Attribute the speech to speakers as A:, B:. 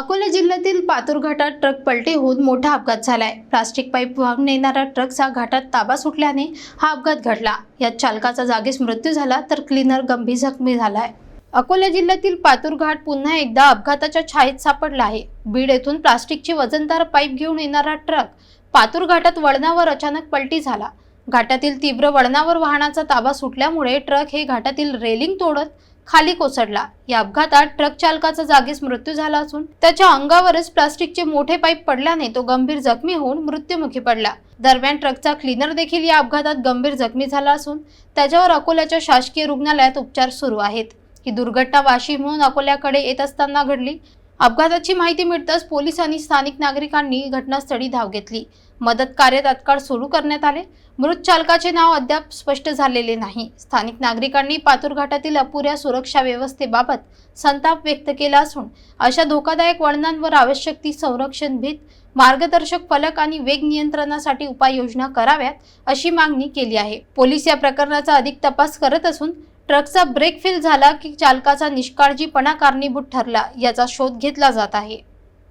A: अकोला जिल्ह्यातील पातूर घाटात ट्रक पलटी होऊन मोठा अपघात झालाय. प्लास्टिक पाईप वाहून नेणारा ट्रकचा घाटात ताबा सुटल्याने हा अपघात घडला. यात चालकाचा जागीच मृत्यू झाला तर क्लीनर गंभीर जखमी झालाय. अकोला जिल्ह्यातील पातूर घाट पुन्हा एकदा अपघाताच्या छायेत सापडला आहे. बीड येथून प्लास्टिकची वजनदार पाईप घेऊन येणारा ट्रक पातूर घाटात वळणावर अचानक पलटी झाला. घाटातील तीव्र वळणावर वाहनाचा ताबा सुटल्यामुळे ट्रक हे घाटातील रेलिंग तोडत खाली कोसळला. या अपघातात ट्रक चालकाचा जागीच मृत्यू झाला असून त्याच्या अंगावरच प्लास्टिकचे मोठे पाईप पडल्याने तो गंभीर जखमी होऊन मृत्युमुखी पडला. दरम्यान ट्रकचा क्लीनर देखील या अपघातात गंभीर जखमी झाला असून त्याच्यावर अकोल्याच्या शासकीय रुग्णालयात उपचार सुरू आहेत. ही दुर्घटना वाशिमहून अकोल्याकडे येत असताना घडली. अपघाताची माहिती मिळताच पोलीस आणि स्थानिक नागरिकांनी घटनास्थळी धाव घेतली. मदत कार्य तात्काळ सुरू करण्यात आले. मृत चालकाचे नाव अद्याप स्पष्ट झालेले नाही. स्थानिक नागरिकांनी पातूर घाटातील अपुऱ्या सुरक्षा व्यवस्थेबाबत संताप व्यक्त केला असून अशा धोकादायक वळणांवर आवश्यक ती संरक्षण भीत मार्गदर्शक फलक आणि वेग नियंत्रणासाठी उपाययोजना कराव्यात अशी मागणी केली आहे. पोलीस या प्रकरणाचा अधिक तपास करत असून ट्रकचा ब्रेक फेल झाला की चालकाचा निष्काळजीपणा कारणीभूत ठरला याचा शोध घेतला जात आहे.